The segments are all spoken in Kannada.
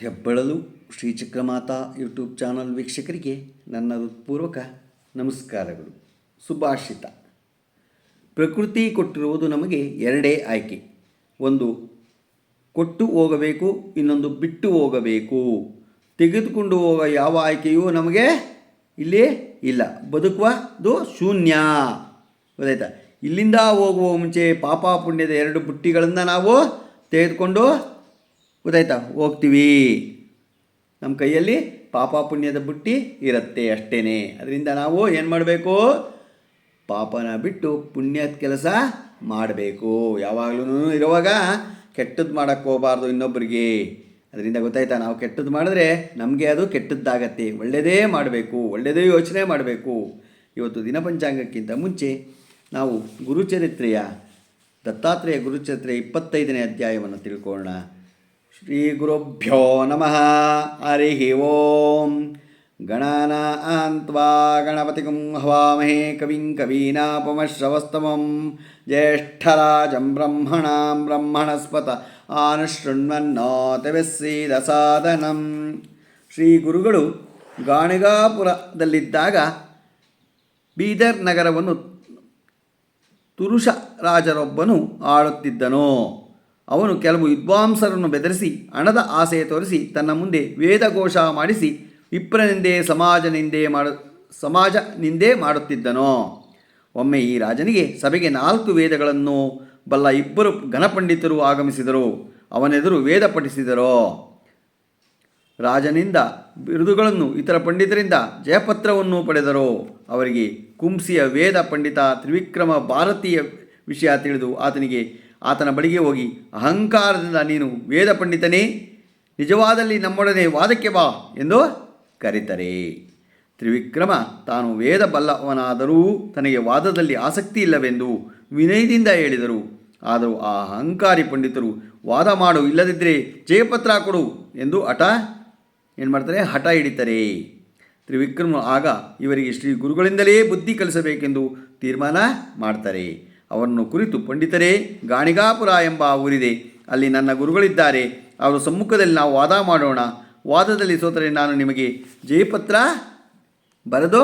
ಹೆಬ್ಬಳಲು ಶ್ರೀ ಚಕ್ರಮಾತಾ ಯೂಟ್ಯೂಬ್ ಚಾನಲ್ ವೀಕ್ಷಕರಿಗೆ ನನ್ನ ಹೃತ್ಪೂರ್ವಕ ನಮಸ್ಕಾರಗಳು. ಸುಭಾಷಿತ ಪ್ರಕೃತಿ ಕೊಟ್ಟಿರುವುದು ನಮಗೆ ಎರಡೇ ಆಯ್ಕೆ. ಒಂದು, ಕೊಟ್ಟು ಹೋಗಬೇಕು, ಇನ್ನೊಂದು ಬಿಟ್ಟು ಹೋಗಬೇಕು. ತೆಗೆದುಕೊಂಡು ಹೋಗ ಯಾವ ಆಯ್ಕೆಯೂ ನಮಗೆ ಇಲ್ಲಿ ಇಲ್ಲ. ಬದುಕುವದು ಶೂನ್ಯ. ಗೊತ್ತಾಯ್ತಾ? ಇಲ್ಲಿಂದ ಹೋಗುವ ಮುಂಚೆ ಪಾಪ ಪುಣ್ಯದ ಎರಡು ಬುಟ್ಟಿಗಳನ್ನು ನಾವು ತೆಗೆದುಕೊಂಡು ಗೊತ್ತಾಯ್ತಾ? ಹೋಗ್ತೀವಿ. ನಮ್ಮ ಕೈಯಲ್ಲಿ ಪಾಪ ಪುಣ್ಯದ ಬುಟ್ಟಿ ಇರುತ್ತೆ ಅಷ್ಟೇ ಅದರಿಂದ ನಾವು ಏನು ಮಾಡಬೇಕು? ಪಾಪನ ಬಿಟ್ಟು ಪುಣ್ಯದ ಕೆಲಸ ಮಾಡಬೇಕು. ಯಾವಾಗಲೂ ಇರುವಾಗ ಕೆಟ್ಟದ್ದು ಮಾಡೋಕ್ಕೆ ಹೋಗಬಾರ್ದು ಇನ್ನೊಬ್ಬರಿಗೆ ಅದರಿಂದ ಗೊತ್ತಾಯ್ತಾ? ನಾವು ಕೆಟ್ಟದ್ದು ಮಾಡಿದ್ರೆ ನಮಗೆ ಅದು ಕೆಟ್ಟದ್ದಾಗತ್ತೆ. ಒಳ್ಳೆಯದೇ ಮಾಡಬೇಕು. ಒಳ್ಳೆಯದೇ ಯೋಚನೆ ಮಾಡಬೇಕು. ಇವತ್ತು ದಿನಪಂಚಾಂಗಕ್ಕಿಂತ ಮುಂಚೆ ನಾವು ಗುರುಚರಿತ್ರೆಯ ದತ್ತಾತ್ರೇಯ ಗುರುಚರಿತ್ರೆಯ ಇಪ್ಪತ್ತೈದನೇ ಅಧ್ಯಾಯವನ್ನು ತಿಳ್ಕೊಳ್ಳೋಣ. ಶ್ರೀ ಗುರುಭ್ಯೋ ನಮಃ ಹರಿ ಓಂ ಗಣಾನ ಅಹಂತ್ವಾ ಗಣಪತಿ ಹವಾಮಹೇ ಕವಿಂ ಕವೀನಾಪಮಶ್ರವಸ್ತಮಂ ಜ್ಯೇಷ್ಠರಾಜಂ ಬ್ರಹ್ಮಣಾಂ ಬ್ರಹ್ಮಣಸ್ಪತ ಆನುಶೃಣ್ವನ್ನೋತವೆಸ್ಸೀದ ಸಾಧನಂ ಶ್ರೀ ಗುರುಗಳು ಗಾಣಿಗಾಪುರದಲ್ಲಿದ್ದಾಗ ಬೀದರ್ ನಗರವನ್ನು ತುರುಷ ರಾಜರೊಬ್ಬನು ಆಳುತ್ತಿದ್ದನು. ಅವನು ಕೆಲವು ವಿದ್ವಾಂಸರನ್ನು ಬೆದರಿಸಿ, ಹಣದ ಆಸೆ ತೋರಿಸಿ, ತನ್ನ ಮುಂದೆ ವೇದಘೋಷ ಮಾಡಿಸಿ, ವಿಪ್ರನಿಂದೆ ಸಮಾಜ ನಿಂದೆ ಮಾಡ, ಸಮಾಜ ನಿಂದೆ ಮಾಡುತ್ತಿದ್ದನು. ಒಮ್ಮೆ ಈ ರಾಜನಿಗೆ ಸಭೆಗೆ ನಾಲ್ಕು ವೇದಗಳನ್ನು, ಬಲ್ಲ ಇಬ್ಬರು ಘನಪಂಡಿತರು ಆಗಮಿಸಿದರು. ಅವನೆದುರು ವೇದ ಪಠಿಸಿದರು. ರಾಜನಿಂದ ಬಿರುದುಗಳನ್ನು, ಇತರ ಪಂಡಿತರಿಂದ ಜಯಪತ್ರವನ್ನು ಪಡೆದರು. ಅವರಿಗೆ ಕುಂಸಿಯ ವೇದ ಪಂಡಿತ ತ್ರಿವಿಕ್ರಮ ಭಾರತೀಯ ವಿಷಯ ತಿಳಿದು, ಆತನಿಗೆ ಆತನ ಬಳಿಗೆ ಹೋಗಿ, ಅಹಂಕಾರದಿಂದ ನೀನು ವೇದ ಪಂಡಿತನೇ, ನಿಜವಾದಲ್ಲಿ ನಮ್ಮೊಡನೆ ವಾದಕ್ಕೆ ಬಾ ಎಂದು ಕರೆತರೆ. ತ್ರಿವಿಕ್ರಮ ತಾನು ವೇದ ಬಲ್ಲವನಾದರೂ ತನಗೆ ವಾದದಲ್ಲಿ ಆಸಕ್ತಿ ಇಲ್ಲವೆಂದು ವಿನಯದಿಂದ ಹೇಳಿದರು. ಆದರೂ ಆ ಅಹಂಕಾರಿ ಪಂಡಿತರು, ವಾದ ಮಾಡು ಇಲ್ಲದಿದ್ದರೆ ಜಯಪತ್ರ ಕೊಡು ಎಂದು ಹಠ, ಏನು ಮಾಡ್ತಾರೆ, ಹಠ ಹಿಡಿತಾರೆ. ತ್ರಿವಿಕ್ರಮ ಆಗ, ಇವರಿಗೆ ಶ್ರೀ ಗುರುಗಳಿಂದಲೇ ಬುದ್ಧಿ ಕಲಿಸಬೇಕೆಂದು ತೀರ್ಮಾನ ಮಾಡ್ತಾರೆ. ಅವರನ್ನು ಕುರಿತು ಪಂಡಿತರೇ, ಗಾಣಿಗಾಪುರ ಎಂಬ ಊರಿದೆ. ಅಲ್ಲಿ ನನ್ನ ಗುರುಗಳಿದ್ದಾರೆ. ಅವರ ಸಮ್ಮುಖದಲ್ಲಿ ನಾವು ವಾದ ಮಾಡೋಣ. ವಾದದಲ್ಲಿ ಸೋತರೆ ನಾನು ನಿಮಗೆ ಜಯಪತ್ರ ಬರೆದು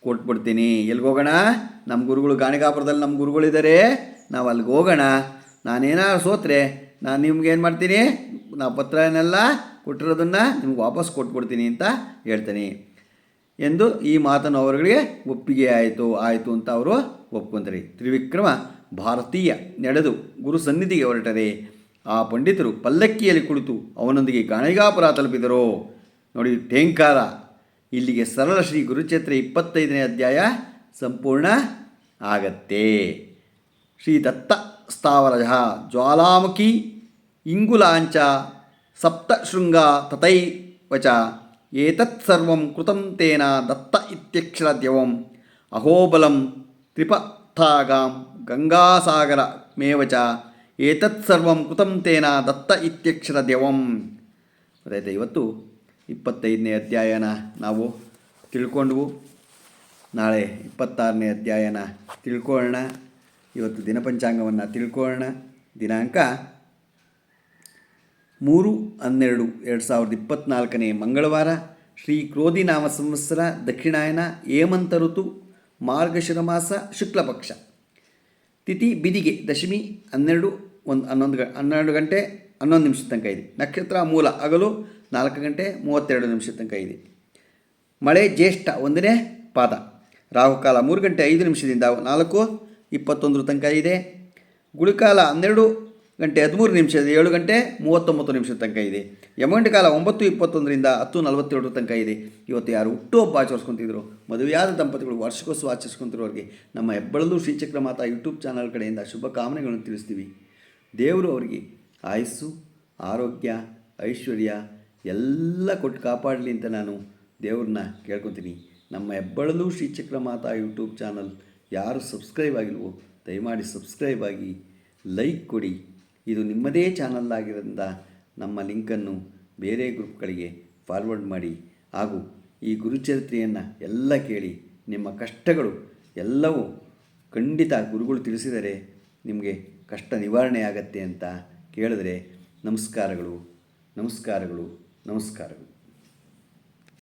ಕೊಟ್ಬಿಡ್ತೀನಿ ಎಲ್ಲಿಗೆ ಹೋಗೋಣ? ನಮ್ಮ ಗುರುಗಳು ಗಾಣಿಗಾಪುರದಲ್ಲಿ ನಮ್ಮ ಗುರುಗಳಿದ್ದಾರೆ ನಾವು ಅಲ್ಲಿಗೆ ಹೋಗೋಣ. ನಾನೇನಾದ್ರು ಸೋತ್ರೆ ನಾನು ನಿಮ್ಗೆ ಏನು ಮಾಡ್ತೀನಿ? ನಾ ಪತ್ರನೆಲ್ಲ ಕೊಟ್ಟಿರೋದನ್ನು ನಿಮ್ಗೆ ವಾಪಸ್ ಕೊಟ್ಬಿಡ್ತೀನಿ ಅಂತ ಹೇಳ್ತೀನಿ. ಎಂದು ಈ ಮಾತನ್ನು ಅವರುಗಳಿಗೆ ಒಪ್ಪಿಗೆ ಆಯಿತು ಆಯಿತು ಅಂತ ಅವರು ಒಪ್ಕೊಂತಾರೆ ತ್ರಿವಿಕ್ರಮ ಭಾರತೀಯ ನಡೆದು ಗುರು ಸನ್ನಿಧಿಗೆ ಹೊರಟರೆ. ಆ ಪಂಡಿತರು ಪಲ್ಲಕ್ಕಿಯಲ್ಲಿ ಕುಳಿತು ಅವನೊಂದಿಗೆ ಗಾಣಿಗಾಪುರ ತಲುಪಿದರು. ನೋಡಿ ಟೇಂಕಾರ ಇಲ್ಲಿಗೆ ಸರಳ ಶ್ರೀ ಗುರುಚೇತ್ರ ಇಪ್ಪತ್ತೈದನೇ ಅಧ್ಯಾಯ ಸಂಪೂರ್ಣ ಆಗತ್ತೆ. ಶ್ರೀ ದತ್ತ ಸ್ಥಾವರಜ ಜ್ವಾಲಾಮುಖಿ ಇಂಗುಲಾಂಚ ಸಪ್ತಶೃಂಗ ತಥೈವಚ ಏತತ್ಸರ್ವಂ ಕೃತಂ ತೇನ ದತ್ತ ಇತ್ಯಕ್ಷರ ದ್ಯವಂ ಅಹೋಬಲಂ ತ್ರಿಪಥಾಗಾಂ ಗಂಗಾಸಾಗರ ಮೇವಚ ಏತತ್ಸರ್ವಂ ಕೃತಂ ತೇನ ದತ್ತ ಇತ್ಯಕ್ಷರ ದ್ಯವಂ ಅದೇ ಇವತ್ತು ಇಪ್ಪತ್ತೈದನೇ ಅಧ್ಯಾಯನ ನಾವು ತಿಳ್ಕೊಂಡ್ವು. ನಾಳೆ ಇಪ್ಪತ್ತಾರನೇ ಅಧ್ಯಾಯನ ತಿಳ್ಕೊಳ್ಳೋಣ. ಇವತ್ತು ದಿನಪಂಚಾಂಗವನ್ನು ತಿಳ್ಕೊಳ್ಳೋಣ. ದಿನಾಂಕ ಮೂರು, ಹನ್ನೆರಡು, ಎರಡು ಸಾವಿರದ ಇಪ್ಪತ್ತ್ನಾಲ್ಕನೇ ಮಂಗಳವಾರ ಶ್ರೀ ಕ್ರೋಧಿನಾಮ ಸಂವತ್ಸರ, ದಕ್ಷಿಣಾಯನ ಹೇಮಂತ ಋತು, ಮಾರ್ಗಶಿರ ಮಾಸ ಶುಕ್ಲಪಕ್ಷ ತಿಥಿ ಬಿದಿಗೆ, ದಶಮಿ, ಹನ್ನೆರಡು, ಒಂದು, ಹನ್ನೊಂದು ಗ, ಹನ್ನೆರಡು ಗಂಟೆ, ಹನ್ನೊಂದು ನಿಮಿಷದ ತನಕ ಇದೆ. ನಕ್ಷತ್ರ ಮೂಲ, ಹಗಲು, ನಾಲ್ಕು ಗಂಟೆ, ಮೂವತ್ತೆರಡು ನಿಮಿಷದ ತನಕ ಇದೆ. ಮಳೆ ಜ್ಯೇಷ್ಠ, ಒಂದನೇ ಪಾದ. ರಾಹುಕಾಲ ಮೂರು ಗಂಟೆ ಐದು ನಿಮಿಷದಿಂದ ನಾಲ್ಕು ಇಪ್ಪತ್ತೊಂದರ ತನಕ ಇದೆ. ಗುಳಿಕಾಲ ಹನ್ನೆರಡು ಗಂಟೆ ಹದಿಮೂರು ನಿಮಿಷ ಏಳು ಗಂಟೆ ಮೂವತ್ತೊಂಬತ್ತು ನಿಮಿಷದ ತನಕ ಇದೆ. ಯಮಗಂಟೆ ಕಾಲ ಒಂಬತ್ತು ಇಪ್ಪತ್ತೊಂದರಿಂದ ಹತ್ತು ನಲವತ್ತೇಳರ ತನಕ ಇದೆ. ಇವತ್ತು ಯಾರು ಹುಟ್ಟುಹಬ್ಬ ಆಚರಿಸ್ಕೊತಿದ್ರು, ಮದುವೆಯಾದ ದಂಪತಿಗಳು ವರ್ಷಕ್ಕೋಸ್ಕರ ಆಚರಿಸ್ಕೊಂತಿರೋರಿಗೆ ನಮ್ಮ ಹೆಬ್ಬಳಲು ಶ್ರೀಚಕ್ರ ಮಾತಾ ಯೂಟ್ಯೂಬ್ ಚಾನಲ್ ಕಡೆಯಿಂದ ಶುಭ ಕಾಮನೆಗಳನ್ನು ತಿಳಿಸ್ತೀವಿ. ದೇವರು ಅವರಿಗೆ ಆಯಸ್ಸು, ಆರೋಗ್ಯ, ಐಶ್ವರ್ಯ ಎಲ್ಲ ಕೊಟ್ಟು ಕಾಪಾಡಲಿ ಅಂತ ನಾನು ದೇವ್ರನ್ನ ಕೇಳ್ಕೊತೀನಿ. ನಮ್ಮ ಹೆಬ್ಬಳಲು ಶ್ರೀಚಕ್ರ ಮಾತಾ ಯೂಟ್ಯೂಬ್ ಚಾನಲ್ ಯಾರು ಸಬ್ಸ್ಕ್ರೈಬ್ ಆಗಿಲ್ವೋ, ದಯಮಾಡಿ ಸಬ್ಸ್ಕ್ರೈಬ್ ಆಗಿ ಲೈಕ್ ಕೊಡಿ. ಇದು ನಿಮ್ಮದೇ ಚಾನಲ್ ಆಗಿರೋದ್ರಿಂದ ನಮ್ಮ ಲಿಂಕನ್ನು ಬೇರೆ ಗ್ರೂಪ್ಗಳಿಗೆ ಫಾರ್ವರ್ಡ್ ಮಾಡಿ ಹಾಗೂ ಈ ಗುರುಚರಿತ್ರೆಯನ್ನು ಎಲ್ಲ ಕೇಳಿ ನಿಮ್ಮ ಕಷ್ಟಗಳು ಎಲ್ಲವೂ ಖಂಡಿತ ಗುರುಗಳು ತಿಳಿಸಿದರೆ ನಿಮಗೆ ಕಷ್ಟ ನಿವಾರಣೆ ಆಗತ್ತೆ ಅಂತ ಕೇಳಿದ್ರೆ ನಮಸ್ಕಾರಗಳು ನಮಸ್ಕಾರಗಳು ನಮಸ್ಕಾರಗಳು.